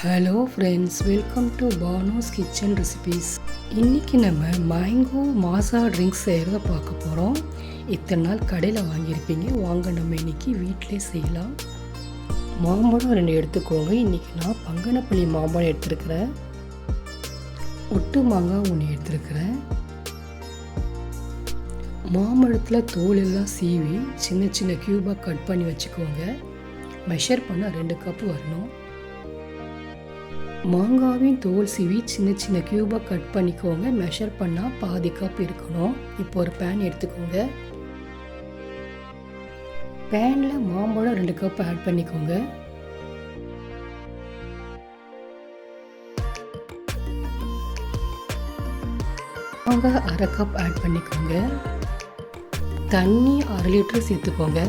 Hello friends welcome to Bano's kitchen recipes இன்றைக்கி நம்ம mango மாசா ட்ரிங்க்ஸ் செய்கிறத பார்க்க போகிறோம் இத்தனை நாள் கடையில் வாங்கியிருப்பீங்க. வாங்க நம்ம இன்றைக்கி வீட்டிலே செய்யலாம். மாம்பழம் ரெண்டு எடுத்துக்கோங்க. இன்றைக்கி நான் பங்கனப்பள்ளி மாம்பழம் எடுத்துருக்கிறேன். ஒட்டு மாங்காய் ஒன்று எடுத்துருக்கிறேன். மாம்பழத்தில் தோல் எல்லாம் சீவி சின்ன சின்ன க்யூபாக கட் பண்ணி வச்சுக்கோங்க. மெஷர் பண்ணால் ரெண்டு கப்பு வரணும். மாங்காவின் தோல் சீவி சின்ன சின்ன கியூபாக கட் பண்ணிக்கோங்க. மெஷர் பண்ணால் பாதி கப் இருக்கணும். இப்போ ஒரு பேன் எடுத்துக்கோங்க. பேனில் மாம்பழம் ரெண்டு கப் ஆட் பண்ணிக்கோங்க. மாங்காய் அரை கப் ஆட் பண்ணிக்கோங்க. தண்ணி அரை லிட்டர் சேர்த்துக்கோங்க.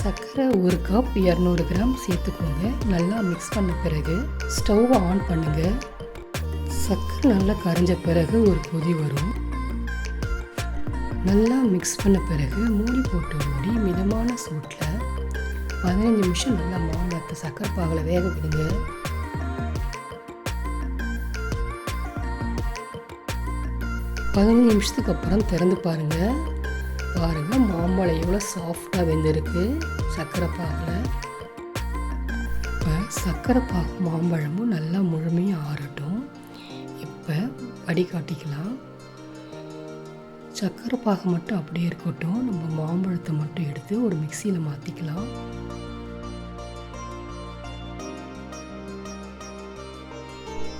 சர்க்கரை ஒரு கப் இரநூறு கிராம் சேர்த்துக்கோங்க. நல்லா மிக்ஸ் பண்ண பிறகு ஸ்டவ்வை ஆன் பண்ணுங்கள் சர்க்கரை நல்லா கரைஞ்ச பிறகு ஒரு கொதி வரும். நல்லா மிக்ஸ் பண்ண பிறகு மூடி போட்டு மூடி மிதமான சூட்டில் பதினஞ்சு நிமிஷம் நல்லா மாம்பழத்தை சர்க்கரை பாகில் வேக விடுங்க. பதினஞ்சு நிமிஷத்துக்கு அப்புறம் திறந்து பாருங்கள் பாருங்கள் மாம்பழம் எவ்வளோ சாஃப்டாக வெந்திருக்கு சர்க்கரை பாகில். இப்போ சர்க்கரை பாகு மாம்பழமும் நல்லா முழுமையாக ஆறட்டும். இப்போ வடிகாட்டிக்கலாம் சர்க்கரை பாகு மட்டும் அப்படியே இருக்கட்டும். நம்ம மாம்பழத்தை மட்டும் எடுத்து ஒரு மிக்சியில் மாற்றிக்கலாம்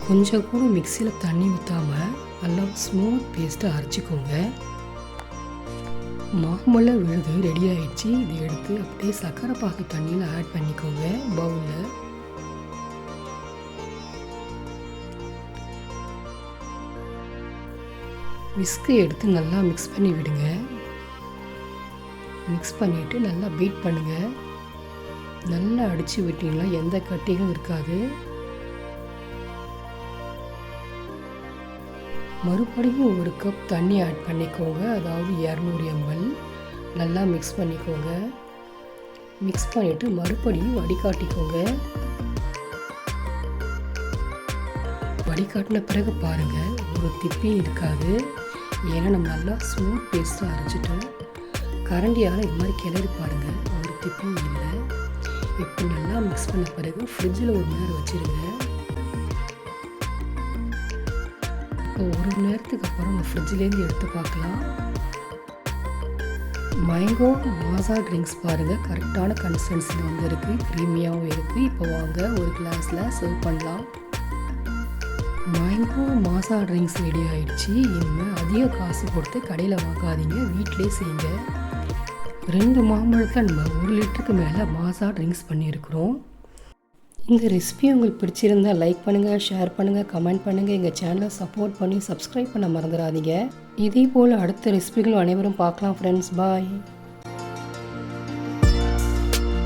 கொஞ்சம் கூட மிக்சியில் தண்ணி ஊற்றாமல் நல்லா ஸ்மூத் பேஸ்ட்டை அரைச்சிக்கோங்க. மாம்பழம் விழுது ரெடி ஆயிடுச்சு. இதை எடுத்து அப்படியே சக்கரை பாகு தண்ணியில் ஆட் பண்ணிக்கோங்க பவுலில் விஸ்கு எடுத்து நல்லா மிக்ஸ் பண்ணி விடுங்க. மிக்ஸ் பண்ணிவிட்டு நல்லா பீட் பண்ணுங்கள் நல்லா அடித்து விட்டிங்கன்னா எந்த கட்டியும் இருக்காது. மறுபடியும் ஒரு கப் தண்ணி ஆட் பண்ணிக்கோங்க. அதாவது இரநூறு எம்எல் நல்லா மிக்ஸ் பண்ணிக்கோங்க. மிக்ஸ் பண்ணிவிட்டு மறுபடியும் வடிகாட்டிக்கோங்க. வடிகாட்டின பிறகு பாருங்கள் ஒரு திப்பியும் இருக்காது. ஏன்னா நம்ம நல்லா ஸ்மூத் பேஸ்ட்டாக அரைச்சிட்டோம் கரண்டியால் இது மாதிரி கிளறி பாருங்கள் ஒரு திப்பியும் இல்லை. இப்போ நல்லா மிக்ஸ் பண்ண பிறகு ஃப்ரிட்ஜில் ஒரு நேரம் வச்சுருங்க. இப்போ ஒரு மணி நேரத்துக்கு அப்புறம் நம்ம ஃப்ரிட்ஜிலேருந்து எடுத்து பார்க்கலாம். மைங்கோ மாசா ட்ரிங்க்ஸ் பாருங்கள் கரெக்டான கன்சிஸ்டன்சியில் இருக்குது க்ரீமியாகவும் இருக்குது இப்போ வாங்க ஒரு கிளாஸில் சர்வ் பண்ணலாம். மைங்கோ மாசா ட்ரிங்க்ஸ் ரெடி ஆகிடுச்சு இனிமேல் அதிக காசு கொடுத்து கடையில் வாங்காதீங்க. வீட்டிலே செய்யுங்க. ரெண்டு மாம்பழத்தை நம்ம ஒரு லிட்டருக்கு மேலே மாசா ட்ரிங்க்ஸ் பண்ணியிருக்கிறோம். இந்த ரெசிபி உங்களுக்கு பிடிச்சிருந்தால் லைக் பண்ணுங்கள் ஷேர் பண்ணுங்கள் கமெண்ட் பண்ணுங்கள் எங்கள் சேனலை சப்போர்ட் பண்ணி சப்ஸ்கிரைப் பண்ண மறந்துடாதீங்க. இதே போல் அடுத்த ரெசிபிகள் அனைவரும் பார்க்கலாம் ஃப்ரெண்ட்ஸ் பாய்